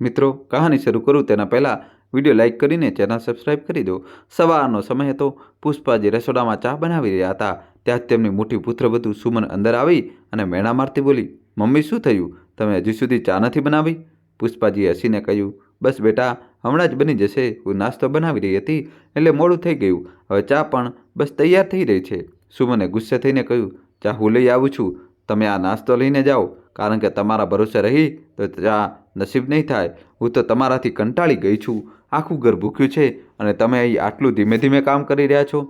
મિત્રો, કહાની શરૂ કરું તેના પહેલાં વીડિયો લાઇક કરીને ચેનલ સબસ્ક્રાઇબ કરી દો. સવારનો સમય હતો. પુષ્પાજી રસોડામાં ચા બનાવી રહ્યા હતા. ત્યાં તેમની મોટી પુત્રવધુ સુમન અંદર આવી અને મેણા મારતી બોલી, મમ્મી, શું થયું? તમે હજી સુધી ચા નથી બનાવી? પુષ્પાજીએ હસીને કહ્યું, બસ બેટા, હમણાં જ બની જશે. હું નાસ્તો બનાવી રહી હતી એટલે મોડું થઈ ગયું. હવે ચા પણ બસ તૈયાર થઈ રહી છે. સુમને ગુસ્સે થઈને કહ્યું, ચા હું લઈ આવું છું. તમે આ નાસ્તો લઈને જાઓ. કારણ કે તમારા ભરોસે રહી તો ચા નસીબ નહીં થાય, હું તો તમારાથી કંટાળી ગઈ છું. આખું ઘર ભૂખ્યું છે અને તમે અહીં આટલું ધીમે ધીમે કામ કરી રહ્યા છો?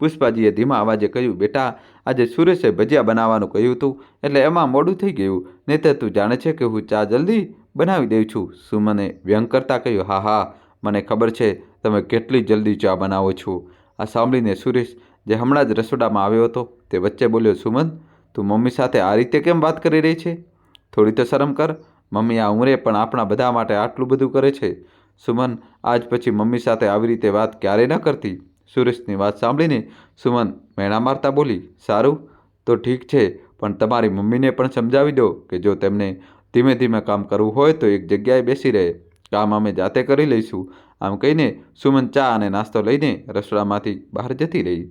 પુષ્પાજીએ ધીમા અવાજે કહ્યું, બેટા, આજે સુરેશે ભજીયા બનાવવાનું કહ્યું હતું એટલે એમાં મોડું થઈ ગયું. નહીં તો તું જાણે છે કે હું ચા જલ્દી બનાવી દઉં છું. સુમને વ્યંગ કરતાં કહ્યું, હા હા, મને ખબર છે તમે કેટલી જલ્દી ચા બનાવો છો. આ સાંભળીને સુરેશ, જે હમણાં જ રસોડામાં આવ્યો હતો, તે વચ્ચે બોલ્યો, સુમન, તું મમ્મી સાથે આ રીતે કેમ વાત કરી રહી છે? થોડી તો શરમ કર. મમ્મી આ ઉંમરે પણ આપણા બધા માટે આટલું બધું કરે છે? સુમન, આજ પછી મમ્મી સાથે આવી રીતે વાત ક્યારેય ન કરતી? સુરેશની વાત સાંભળીને સુમન મેણા મારતા બોલી, સારું, તો ઠીક છે, પણ તમારી મમ્મીને પણ સમજાવી દો કે જો તેમને ધીમે ધીમે કામ કરવું હોય તો એક જગ્યાએ બેસી રહે. કામ અમે જાતે કરી લઈશું. આમ કહીને સુમન ચા અને નાસ્તો લઈને રસોડામાંથી બહાર જતી રહી.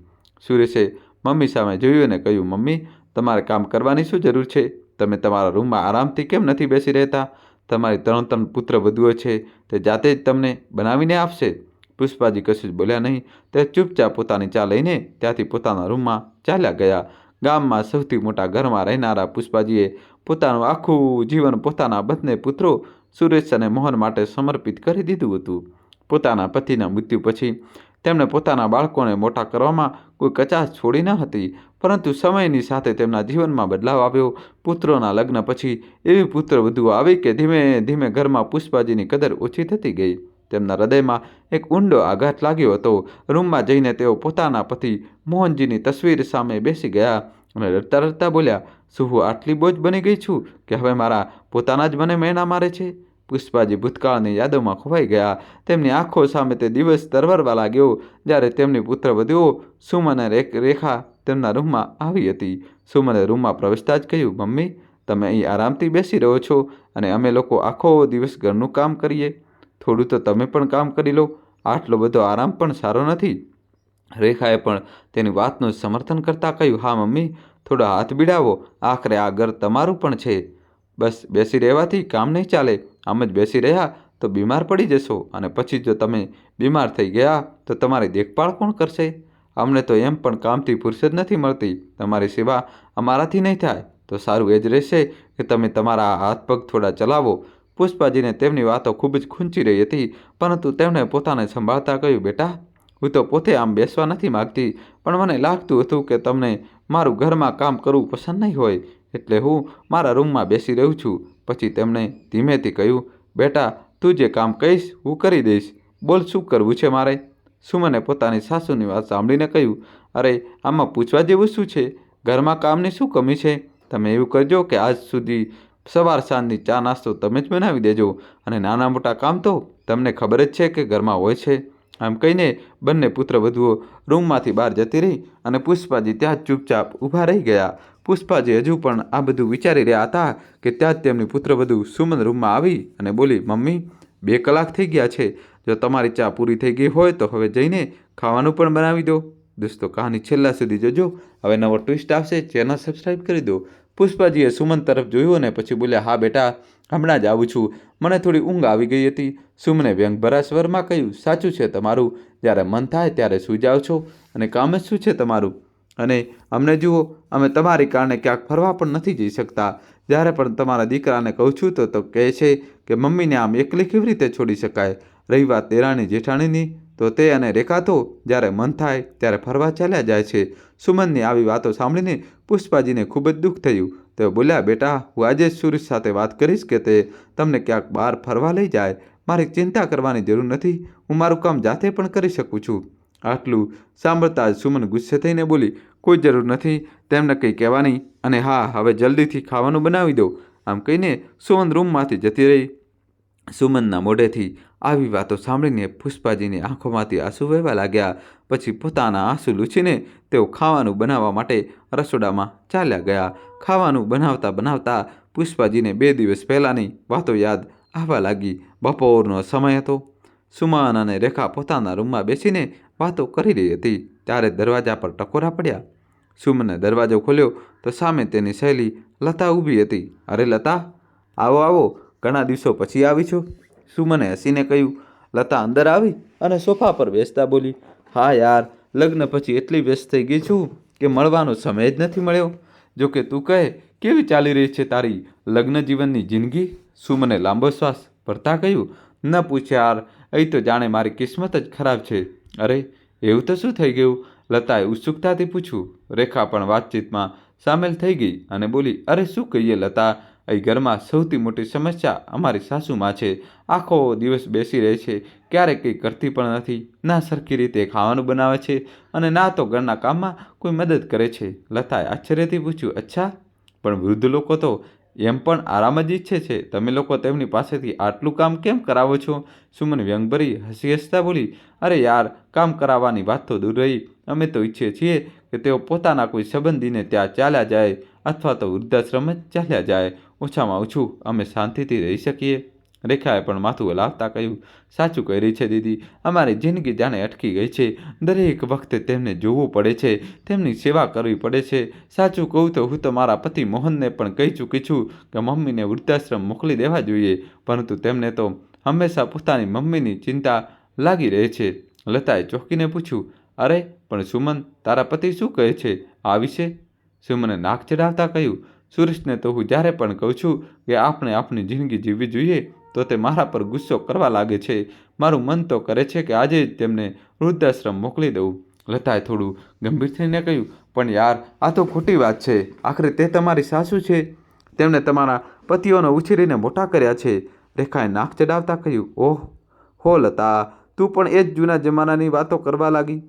સુરેશે મમ્મી સામે જોયું અને કહ્યું, મમ્મી, તમારે કામ કરવાની શું જરૂર છે? તમે તમારા રૂમમાં આરામથી કેમ નથી બેસી રહેતા? તમારી ત્રણ ત્રણ પુત્ર વધુઓ છે, તે જાતે જ તમને બનાવીને આપશે? પુષ્પાજી કશું જ બોલ્યા નહીં. તે ચૂપચાપ પોતાની ચા લઈને ત્યાંથી પોતાના રૂમમાં ચાલ્યા ગયા. ગામમાં સૌથી મોટા ઘરમાં રહેનારા પુષ્પાજીએ પોતાનું આખું જીવન પોતાના બંને પુત્રો સુરેશ અને મોહન માટે સમર્પિત કરી દીધું હતું. પોતાના પતિના મૃત્યુ પછી તેમણે પોતાના બાળકોને મોટા કરવામાં કોઈ કચાશ છોડી ન હતી, પરંતુ સમયની સાથે તેમના જીવનમાં બદલાવ આવ્યો. પુત્રોના લગ્ન પછી એવી પુત્ર વધુ આવી કે ધીમે ધીમે ઘરમાં પુષ્પાજીની કદર ઓછી થતી ગઈ. તેમના હૃદયમાં એક ઊંડો આઘાત લાગ્યો હતો. રૂમમાં જઈને તેઓ પોતાના પતિ મોહનજીની તસવીર સામે બેસી ગયા અને રડતા રડતા બોલ્યા શું હું આટલી બોજ બની ગઈ છું કે હવે મારા પોતાના જ મને મેણા મારે છે? પુષ્પાજી ભૂતકાળની યાદોમાં ખોવાઈ ગયા. તેમની આંખો સામે તે દિવસ તરવરવા લાગ્યો, જ્યારે તેમની પુત્ર વધુઓ સુમન રેખા તેમના રૂમમાં આવી હતી. સુમને રૂમમાં પ્રવેશતા જ કહ્યું, મમ્મી, તમે અહીં આરામથી બેસી રહો છો અને અમે લોકો આખો દિવસ ઘરનું કામ કરીએ. થોડું તો તમે પણ કામ કરી લો. આટલો બધો આરામ પણ સારો નથી. રેખાએ પણ તેની વાતનું સમર્થન કરતાં કહ્યું, હા, મમ્મી, થોડો હાથ બીડાવો. આખરે આ ઘર તમારું પણ છે. બસ બેસી રહેવાથી કામ નહીં ચાલે, આમ જ બેસી રહ્યા તો બીમાર પડી જશો અને પછી જો તમે બીમાર થઈ ગયા તો તમારી દેખભાળ કોણ કરશે? અમને તો એમ પણ કામથી ફુરસદ નથી મળતી, તમારી સેવા અમારાથી નહીં થાય. તો સારું એ જ રહેશે કે તમે તમારા હાથ પગ થોડા ચલાવો. પુષ્પાજીને તેમની વાતો ખૂબ જ ખૂંચી રહી હતી, પરંતુ તેમણે પોતાને સંભાળતા કહ્યું, બેટા, હું તો પોતે આમ બેસવા નથી માગતી, પણ મને લાગતું હતું કે તમને મારું ઘરમાં કામ કરવું પસંદ નહીં હોય. એટલે હું મારા રૂમમાં બેસી રહ્યું છું. પછી તેમણે ધીમેથી કહ્યું, બેટા, તું જે કામ કહીશ, હું કરી દઈશ. બોલ, શું કરવું છે મારે? સુમને પોતાની સાસુની વાત સાંભળીને કહ્યું, અરે, આમાં પૂછવા જેવું શું છે? ઘરમાં કામની શું કમી છે? તમે એવું કરજો કે આજ સુધી સવાર સાંજની ચા નાસ્તો તમે જ બનાવી દેજો અને નાના મોટા કામ તો તમને ખબર જ છે કે ઘરમાં હોય છે. આમ કહીને બંને પુત્ર વધુઓ રૂમમાંથી બહાર જતી રહી અને પુષ્પાજી ત્યાં ચૂપચાપ ઊભા રહી ગયા. પુષ્પાજી હજુ પણ આ બધું વિચારી રહ્યા હતા કે ત્યાં જ તેમની પુત્રવધુ સુમન રૂમમાં આવી અને બોલી, મમ્મી, બે કલાક થઈ ગયા છે. જો તમારી ચા પૂરી થઈ ગઈ હોય તો હવે જઈને ખાવાનું પણ બનાવી દો. દોસ્તો, કહાની છેલ્લા સુધી જોજો. હવે નવો ટ્વિસ્ટ આવશે. ચેનલ સબસ્ક્રાઈબ કરી દો. પુષ્પાજીએ સુમન તરફ જોયું અને પછી બોલ્યા, હા બેટા, હમણાં જ આવું છું. મને થોડી ઊંઘ આવી ગઈ હતી. સુમને વ્યંગભરા સ્વરમાં કહ્યું, સાચું છે તમારું. જ્યારે મન થાય ત્યારે સૂઈ જાઓ છો. અને કામ જ શું છે તમારું? અને અમને જુઓ, અમે તમારી કારણે ક્યાંક ફરવા પણ નથી જઈ શકતા. જ્યારે પણ તમારા દીકરાને કહું છું, તો તો કહે છે કે, મમ્મીને આમ એકલી કેવી રીતે છોડી શકાય? રહી વાત તેરાણી જેઠાણીની. તો તે અને રેખા તો જ્યારે મન થાય, ત્યારે ફરવા ચાલ્યા જાય છે. સુમનની આવી વાતો સાંભળીને પુષ્પાજીને ખૂબ જ દુઃખ થયું. તેઓ બોલ્યા, બેટા, હું આજે જ સુરેશ સાથે વાત કરીશ કે તે તમને ક્યાંક બહાર ફરવા લઈ જાય. મારી ચિંતા કરવાની જરૂર નથી. હું મારું કામ જાતે પણ કરી શકું છું. આટલું સાંભળતા જ સુમન ગુસ્સે થઈને બોલી કોઈ જરૂર નથી, તેમને કંઈ કહેવાની અને હા, હવે જલ્દીથી ખાવાનું બનાવી દો. આમ કહીને સુમન રૂમમાંથી જતી રહી. સુમનના મોઢેથી આવી વાતો સાંભળીને પુષ્પાજીની આંખોમાંથી આંસુ વહેવા લાગ્યા. પછી પોતાના આંસુ લૂછીને તેઓ ખાવાનું બનાવવા માટે રસોડામાં ચાલ્યા ગયા. ખાવાનું બનાવતા બનાવતા પુષ્પાજીને બે દિવસ પહેલાંની વાતો યાદ આવવા લાગી. બપોરનો સમય હતો. સુમન અને રેખા પોતાના રૂમમાં બેસીને વાતો કરી રહી હતી. ત્યારે દરવાજા પર ટકોરા પડ્યા. સુમને દરવાજો ખોલ્યો તો સામે તેની સહેલી લતા ઊભી હતી. અરે લતા, આવો આવો, ઘણા દિવસો પછી આવી છો. સુમને હસીને કહ્યું, લતા અંદર આવી અને સોફા પર બેસતા બોલી, હા યાર, લગ્ન પછી એટલી વ્યસ્ત થઈ ગઈ છું કે મળવાનો સમય જ નથી મળ્યો. જો કે તું કહે, કેવી ચાલી રહી છે તારી લગ્ન જીવનની જિંદગી? સુમને લાંબો શ્વાસ ભરતા કહ્યું, ન પૂછ યાર, અહીં તો જાણે મારી કિસ્મત જ ખરાબ છે. અરે, એવું તો શું થઈ ગયું? લતાએ ઉત્સુકતાથી પૂછ્યું. રેખા પણ વાતચીતમાં સામેલ થઈ ગઈ અને બોલી, અરે, શું કહીએ લતા? અહીં ઘરમાં સૌથી મોટી સમસ્યા અમારી સાસુમાં છે. આખો દિવસ બેસી રહે છે. ક્યારેક કંઈ કરતી પણ નથી. ના સરખી રીતે ખાવાનું બનાવે છે અને ના તો ઘરના કામમાં કોઈ મદદ કરે છે. લતાએ આશ્ચર્યથી પૂછ્યું, અચ્છા, પણ વૃદ્ધ લોકો તો એમ પણ આરામ જ ઈચ્છે છે. તમે લોકો તેમની પાસેથી આટલું કામ કેમ કરાવો છો? સુમન વ્યંગભરી હસી હસતા બોલી, અરે યાર, કામ કરાવવાની વાત તો દૂર રહી. અમે તો ઈચ્છીએ છીએ કે તેઓ પોતાના કોઈ સંબંધીને ત્યાં ચાલ્યા જાય અથવા તો વૃદ્ધાશ્રમ જ ચાલ્યા જાય. ઓછામાં ઓછું અમે શાંતિથી રહી શકીએ. રેખાએ પણ માથું હલાવતા કહ્યું, સાચું કહી રહી છે દીદી. અમારી જિંદગી જાણે અટકી ગઈ છે. દરેક વખતે તેમને જોવું પડે છે. તેમની સેવા કરવી પડે છે. સાચું કહું તો હું તો મારા પતિ મોહનને પણ કહી ચૂકી છું કે મમ્મીને વૃદ્ધાશ્રમ મોકલી દેવા જોઈએ. પરંતુ તેમને તો હંમેશા પોતાની મમ્મીની ચિંતા લાગી રહે છે. લતાએ ચોંકીને પૂછ્યું, અરે, પણ સુમન, તારા પતિ શું કહે છે? આ વિશે? સુમને નાક ચડાવતા કહ્યું, સુરેશને તો હું જ્યારે પણ કહું છું કે આપણે આપણી જિંદગી જીવવી જોઈએ તો તે મારા પર ગુસ્સો કરવા લાગે છે. મારું મન તો કરે છે કે આજે જ તેમને વૃદ્ધાશ્રમ મોકલી દઉં. લતાએ થોડું ગંભીર થઈને કહ્યું, પણ યાર, આ તો ખોટી વાત છે. આખરે તે તમારી સાસુ છે. તેમણે તમારા પતિઓને ઉછેરીને મોટા કર્યા છે. રેખાએ નાક ચડાવતા કહ્યું, ઓહ, હો લતા, તું પણ એ જ જૂના જમાનાની વાતો કરવા લાગી.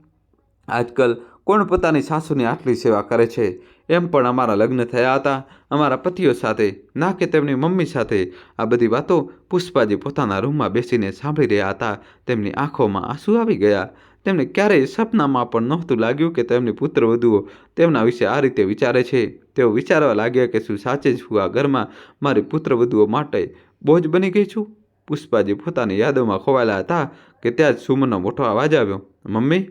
આજકાલ કોણ પોતાની સાસુની આટલી સેવા કરે છે? એમ પણ અમારા લગ્ન થયા હતા. અમારા પતિઓ સાથે, ના કે તેમની મમ્મી સાથે, આ બધી વાતો પુષ્પાજી પોતાના રૂમમાં બેસીને સાંભળી રહ્યા હતા. તેમની આંખોમાં આંસુ આવી ગયા. તેમને ક્યારેય સપનામાં પણ નહોતું લાગ્યું કે તેમની પુત્રવધુઓ તેમના વિશે આ રીતે વિચારે છે. તેઓ વિચારવા લાગ્યા કે શું સાચે જ હું આ ઘરમાં મારી પુત્રવધુઓ માટે બોજ બની ગઈ છું? પુષ્પાજી પોતાની યાદોમાં ખોવાયેલા હતા કે ત્યાં જ સુમનનો મોટો અવાજ આવ્યો, મમ્મી,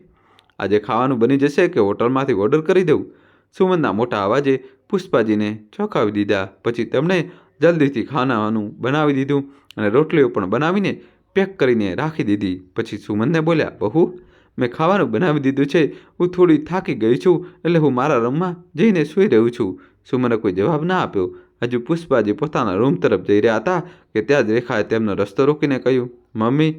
આજે ખાવાનું બની જશે કે હોટલમાંથી ઓર્ડર કરી દઉં? સુમનના મોટા અવાજે પુષ્પાજીને ચોંકાવી દીધા. પછી તેમણે જલ્દીથી ખાનાવાનું બનાવી દીધું અને રોટલીઓ પણ બનાવીને પેક કરીને રાખી દીધી. પછી સુમનને બોલ્યા, બહુ, મેં ખાવાનું બનાવી દીધું છે. હું થોડી થાકી ગઈ છું, એટલે હું મારા રૂમમાં જઈને સૂઈ રહ્યું છું. સુમને કોઈ જવાબ ના આપ્યો. હજુ પુષ્પાજી પોતાના રૂમ તરફ જઈ રહ્યા હતા કે ત્યાં જ રેખાએ તેમનો રસ્તો રોકીને કહ્યું, મમ્મી,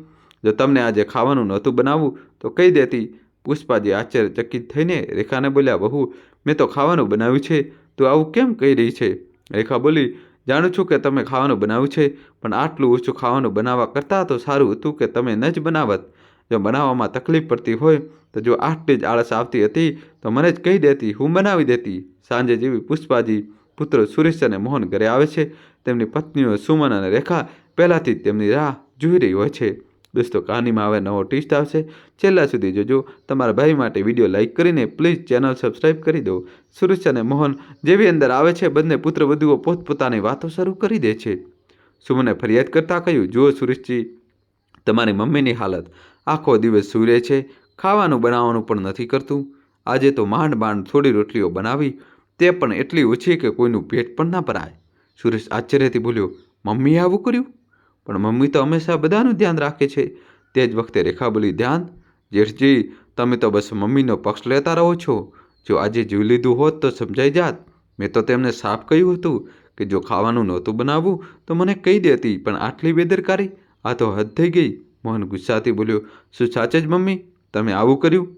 જો તમને આજે ખાવાનું નહોતું બનાવવું, તો કહી દેતી. પુષ્પાજી આશ્ચર્યચકિત થઈને રેખાને બોલ્યા, બહુ મેં તો ખાવાનું બનાવ્યું છે. તું આવું કેમ કહી રહી છે? રેખા બોલી, જાણું છું કે તમે ખાવાનું બનાવ્યું છે, પણ આટલું ઓછું ખાવાનું બનાવવા કરતાં તો સારું હતું કે તમે ન જ બનાવત. જો બનાવવામાં તકલીફ પડતી હોય, તો જો આટલી જ આળસ આવતી હતી, તો મને જ કહી દેતી, હું બનાવી દેતી. સાંજે જેવી પુષ્પાજી પુત્ર સુરેશ અને મોહન ઘરે આવે છે. તેમની પત્નીઓ સુમન અને રેખા પહેલાંથી જ તેમની રાહ જોઈ રહી હોય છે. દોસ્તો, કહાનીમાં આવે નવો ટેસ્ટ આવશે. છેલ્લા સુધી જોજો. તમારા ભાઈ માટે વીડિયો લાઇક કરીને પ્લીઝ ચેનલ સબસ્ક્રાઇબ કરી દો. સુરેશ અને મોહન જેવી અંદર આવે છે, બંને પુત્ર વધુઓ પોતપોતાની વાતો શરૂ કરી દે છે. સુમને ફરિયાદ કરતાં કહ્યું, જુઓ સુરેશજી તમારી મમ્મીની હાલત. આખો દિવસ સૂઈ છે. ખાવાનું બનાવવાનું પણ નથી કરતું. આજે તો માંડ માંડ થોડી રોટલીઓ બનાવી. તે પણ એટલી ઓછી કે કોઈનું પેટ પણ ના ભરાય. સુરેશ આશ્ચર્યથી બોલ્યો, મમ્મીએ આવું કર્યું? પણ મમ્મી તો હંમેશા બધાનું ધ્યાન રાખે છે. તે જ વખતે રેખા બોલી ધ્યાન, જેઠજી, તમે તો બસ મમ્મીનો પક્ષ લેતા રહો છો. જો આજે જીવ લીધું હોત તો સમજાઈ જાત. મેં તો તેમને સાફ કહ્યું હતું કે જો ખાવાનું નહોતું બનાવવું તો મને કહી દેતી, પણ આટલી બેદરકારી? આ તો હદ થઈ ગઈ. મોહન ગુસ્સાથી બોલ્યો, શું સાચે જ મમ્મી? તમે આવું કર્યું?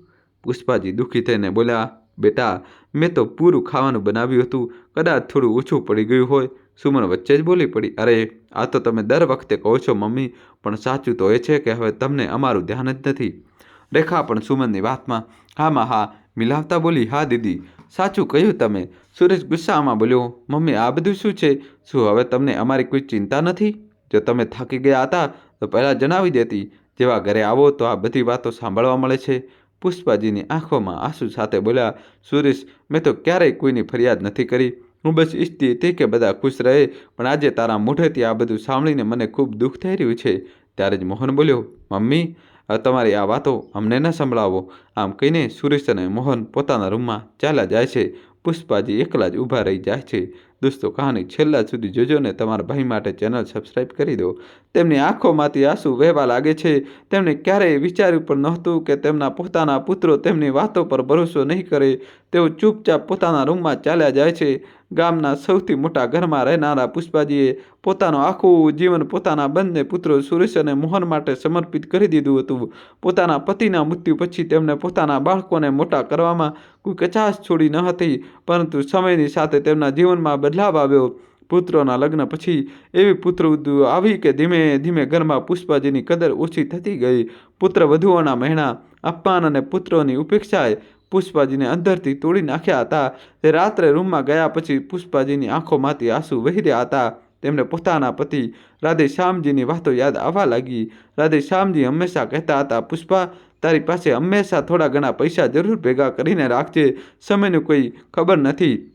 પુષ્પાજી દુઃખી થઈને બોલ્યા, બેટા, મેં તો પૂરું ખાવાનું બનાવ્યું હતું. કદાચ થોડું ઓછું પડી ગયું હોય સુમન વચ્ચે જ બોલી પડી? અરે, આ તો તમે દર વખતે કહો છો, મમ્મી, પણ સાચું તો એ છે કે હવે તમને અમારું ધ્યાન જ નથી. રેખા પણ સુમનની વાતમાં હામાં હા, મિલાવતા બોલી, હા, દીદી, સાચું કહ્યું તમે. સુરેશ ગુસ્સામાં બોલ્યો, મમ્મી, આ બધું શું છે? શું હવે તમને અમારી કોઈ ચિંતા નથી? જો તમે થાકી ગયા હતા, તો પહેલાં જણાવી દેતી, જેવા ઘરે આવો તો આ બધી વાતો સાંભળવા મળે છે. પુષ્પાજીની આંખોમાં આંસુ સાથે બોલ્યા, સુરેશ, મેં તો ક્યારેય કોઈની ફરિયાદ નથી કરી. હું બસ ઈચ્છતી હતી કે બધા ખુશ રહે, પણ આજે તારા મોઢેથી આ બધું સાંભળીને મને ખૂબ દુઃખ થઈ રહ્યું છે. ત્યારે જ મોહન બોલ્યો, મમ્મી તમારી આ વાતો અમને ન સંભળાવો. આમ કહીને સુરેશ અને મોહન પોતાના રૂમમાં ચાલ્યા જાય છે. પુષ્પાજી એકલા જ ઊભા રહી જાય છે. દોસ્તો, કહાની છેલ્લા સુધી જોજો ને તમારા ભાઈ માટે ચેનલ સબસ્ક્રાઈબ કરી દો. તેમની આંખોમાંથી આંસુ વહેવા લાગે છે. તેમણે ક્યારેય વિચાર્યું પણ નહોતું કે તેમના પોતાના પુત્રો તેમની વાતો પર ભરોસો નહીં કરે. તેઓ ચૂપચાપ પોતાના રૂમમાં ચાલ્યા જાય છે. ગામના સૌથી મોટા ઘરમાં રહેનારા પુષ્પાજીએ પોતાનું આખું જીવન પોતાના બંને પુત્રો સુરેશ અને મોહન માટે સમર્પિત કરી દીધું હતું. પોતાના પતિના મૃત્યુ પછી તેમણે પોતાના બાળકોને મોટા કરવામાં કોઈ કચાશ છોડી ન હતી, પરંતુ સમયની સાથે તેમના જીવનમાં બદલાવ આવ્યો. પુત્રોના લગ્ન પછી એવી પુત્ર આવી કે ધીમે ધીમે ઘરમાં પુષ્પાજીની કદર ઓછી થતી ગઈ. પુત્ર વધુઓના મહેણા, અપમાન અને પુત્રોની ઉપેક્ષાએ પુષ્પાજીને અંદરથી તોડી નાખ્યા હતા. તે રાત્રે રૂમમાં ગયા પછી પુષ્પાજીની આંખોમાંથી આંસુ વહી રહ્યા હતા. તેમને પોતાના પતિ રાધે શ્યામજીની વાતો યાદ આવવા લાગી. રાધે શ્યામજી હંમેશા કહેતા હતા, પુષ્પા, તારી પાસે હંમેશા થોડા ઘણા પૈસા જરૂર ભેગા કરીને રાખજે. સમયનું કોઈ ખબર નથી.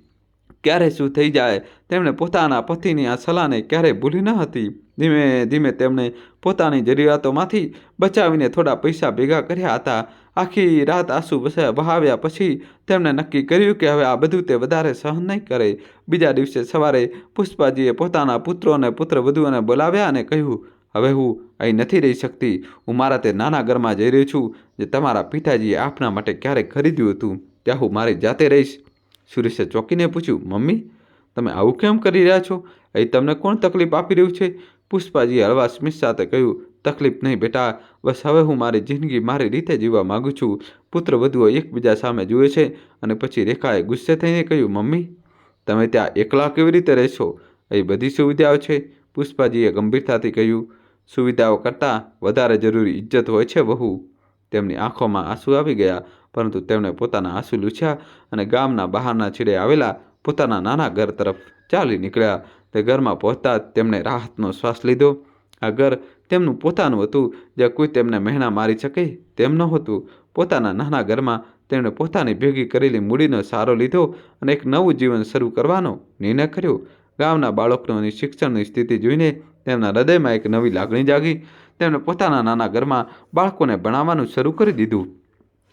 ક્યારે શું થઈ જાય, તેમણે પોતાના પતિની આ સલાહને ક્યારેય ભૂલી ન હતી. ધીમે ધીમે તેમણે પોતાની જરૂરિયાતોમાંથી બચાવીને થોડા પૈસા ભેગા કર્યા હતા. આખી રાત આંસુ વહાવ્યા પછી તેમણે નક્કી કર્યું કે હવે આ બધું તે વધારે સહન નહીં કરે. બીજા દિવસે સવારે પુષ્પાજીએ પોતાના પુત્રો અને પુત્રવધુઓને બોલાવ્યા અને કહ્યું, હવે હું અહીં નથી રહી શકતી. હું મારા તે નાના ઘરમાં જઈ રહી છું, જે તમારા પિતાજીએ આપના માટે ક્યારેક ખરીદ્યું હતું. ત્યાં હું મારી જાતે રહીશ. સુરેશે ચોંકીને પૂછ્યું, મમ્મી, તમે આવું કેમ કરી રહ્યા છો? અહીં તમને કોણ તકલીફ આપી રહ્યું છે? પુષ્પાજીએ હળવા સ્મિત સાથે કહ્યું, તકલીફ નહીં બેટા, બસ હવે હું મારી જિંદગી મારી રીતે જીવવા માગું છું. પુત્ર વધુઓ એકબીજા સામે જુએ છે અને પછી રેખાએ ગુસ્સે થઈને કહ્યું, મમ્મી, તમે ત્યાં એકલા કેવી રીતે રહેશો? એ બધી સુવિધાઓ છે. પુષ્પાજીએ ગંભીરતાથી કહ્યું, સુવિધાઓ કરતાં વધારે જરૂરી ઇજ્જત હોય છે વહુ. તેમની આંખોમાં આંસુ આવી ગયા. પરંતુ તેમણે પોતાના આંસુ લૂછ્યા અને ગામના બહારના છેડે આવેલા પોતાના નાના ઘર તરફ ચાલી નીકળ્યા. તે ઘરમાં પહોંચતા જ તેમણે રાહતનો શ્વાસ લીધો. આ ઘર તેમનું પોતાનું હતું. જ્યાં કોઈ તેમને મહેણા મારી શકે તેમ નહોતું. પોતાના નાના ઘરમાં તેમણે પોતાની ભેગી કરેલી મૂડીનો સારો લીધો અને એક નવું જીવન શરૂ કરવાનો નિર્ણય કર્યો. ગામના બાળકોની શિક્ષણની સ્થિતિ જોઈને તેમના હૃદયમાં એક નવી લાગણી જાગી. તેમણે પોતાના નાના ઘરમાં બાળકોને ભણાવવાનું શરૂ કરી દીધું.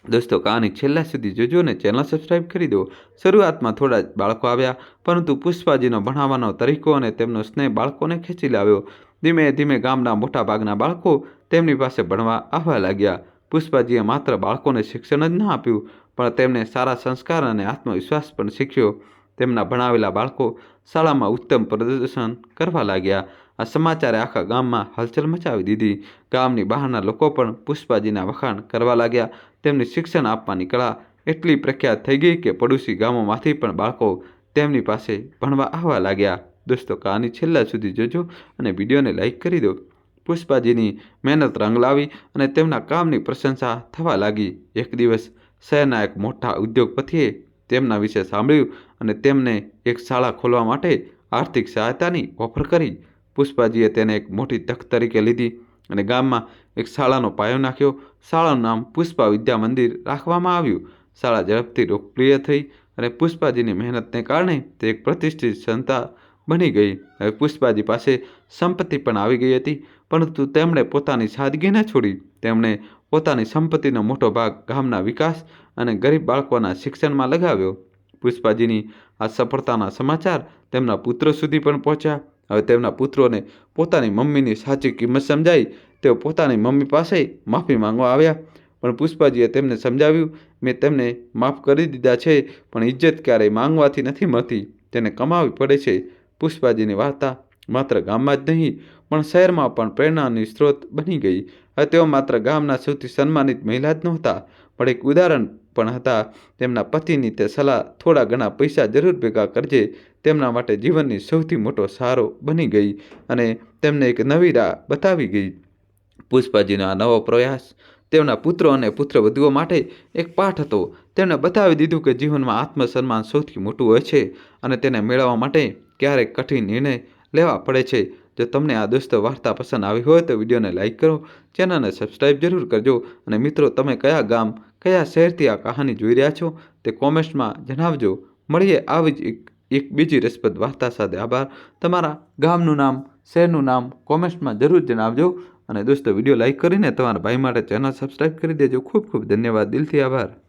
દોસ્તો કહાની છેલ્લા સુધી જોજો ને ચેનલ સબસ્ક્રાઈબ કરી દો. શરૂઆતમાં થોડા જ બાળકો આવ્યા, પરંતુ પુષ્પાજીનો ભણાવવાનો તરીકો અને તેમનો સ્નેહ બાળકોને ખેંચી લાવ્યો. ધીમે ધીમે ગામના મોટા ભાગના બાળકો તેમની પાસે ભણવા આવવા લાગ્યા. પુષ્પાજીએ માત્ર બાળકોને શિક્ષણ જ ન આપ્યું, પણ તેમને સારા સંસ્કાર અને આત્મવિશ્વાસ પણ શીખ્યો. તેમના ભણાવેલા બાળકો શાળામાં ઉત્તમ પ્રદર્શન કરવા લાગ્યા. આ સમાચારે આખા ગામમાં હલચલ મચાવી દીધી. ગામની બહારના લોકો પણ પુષ્પાજીના વખાણ કરવા લાગ્યા. તેમની શિક્ષણ આપવાની કળા એટલી પ્રખ્યાત થઈ ગઈ કે પડોશી ગામોમાંથી પણ બાળકો તેમની પાસે ભણવા આવવા લાગ્યા. દોસ્તો, કહાની છેલ્લા સુધી જોજો અને વિડીયોને લાઇક કરી દો. પુષ્પાજીની મહેનત રંગ લાવી અને તેમના કામની પ્રશંસા થવા લાગી. એક દિવસ શહેરના એક મોટા ઉદ્યોગપતિએ તેમના વિશે સાંભળ્યું અને તેમને એક શાળા ખોલવા માટે આર્થિક સહાયતાની ઓફર કરી. પુષ્પાજીએ તેને એક મોટી તક તરીકે લીધી અને ગામમાં એક શાળાનો પાયો નાખ્યો. શાળાનું નામ પુષ્પા વિદ્યા મંદિર રાખવામાં આવ્યું. શાળા ઝડપથી લોકપ્રિય થઈ અને પુષ્પાજીની મહેનતને કારણે તે એક પ્રતિષ્ઠિત સંસ્થા બની ગઈ. હવે પુષ્પાજી પાસે સંપત્તિ પણ આવી ગઈ હતી, પરંતુ તેમણે પોતાની સાદગી ન છોડી. તેમણે પોતાની સંપત્તિનો મોટો ભાગ ગામના વિકાસ અને ગરીબ બાળકોના શિક્ષણમાં લગાવ્યો. પુષ્પાજીની આ સફળતાના સમાચાર તેમના પુત્ર સુધી પણ પહોંચ્યા. હવે તેમના પુત્રોને પોતાની મમ્મીની સાચી કિંમત સમજાઈ, તેઓ પોતાની મમ્મી પાસે માફી માંગવા આવ્યા. પણ પુષ્પાજીએ તેમને સમજાવ્યું, મેં તેમને માફ કરી દીધા છે, પણ ઇજ્જત ક્યારેય માંગવાથી નથી મળતી. તેને કમાવી પડે છે. પુષ્પાજીની વાર્તા માત્ર ગામમાં જ નહીં, પણ શહેરમાં પણ પ્રેરણાની સ્ત્રોત બની ગઈ. હવે તેઓ માત્ર ગામના સૌથી સન્માનિત મહિલા જ નહોતા, પણ એક ઉદાહરણ પણ હતા. તેમના પતિની તે સલાહ થોડા ઘણા પૈસા જરૂર ભેગા કરજે, તેમના માટે જીવનની સૌથી મોટો સહારો બની ગઈ અને તેમને એક નવી રાહ બતાવી ગઈ. પુષ્પાજીનો આ નવો પ્રયાસ તેમના પુત્રો અને પુત્રવધુઓ માટે એક પાઠ હતો. તેમણે બતાવી દીધું કે જીવનમાં આત્મસન્માન સૌથી મોટું હોય છે અને તેને મેળવવા માટે ક્યારેક કઠિન નિર્ણય લેવા પડે છે. જો તમને આ દોસ્તો વાર્તા પસંદ આવી હોય તો વિડીયોને લાઇક કરો, ચેનલને સબસ્ક્રાઈબ જરૂર કરજો અને મિત્રો, તમે કયા ગામ કયા શહેરથી આ કહાની જોઈ રહ્યા છો તે કોમેન્ટ્સમાં જણાવજો. મળીએ આવી જ એક એક બીજી રસપ્રદ વાર્તા સાથે. આભાર. તમારા ગામનું નામ, શહેરનું નામ કોમેન્ટ્સમાં જરૂર જણાવજો અને દોસ્તો, વીડિયો લાઇક કરીને તમારા ભાઈ માટે ચેનલ સબસ્ક્રાઈબ કરી દેજો. ખૂબ ખૂબ ધન્યવાદ. દિલથી આભાર.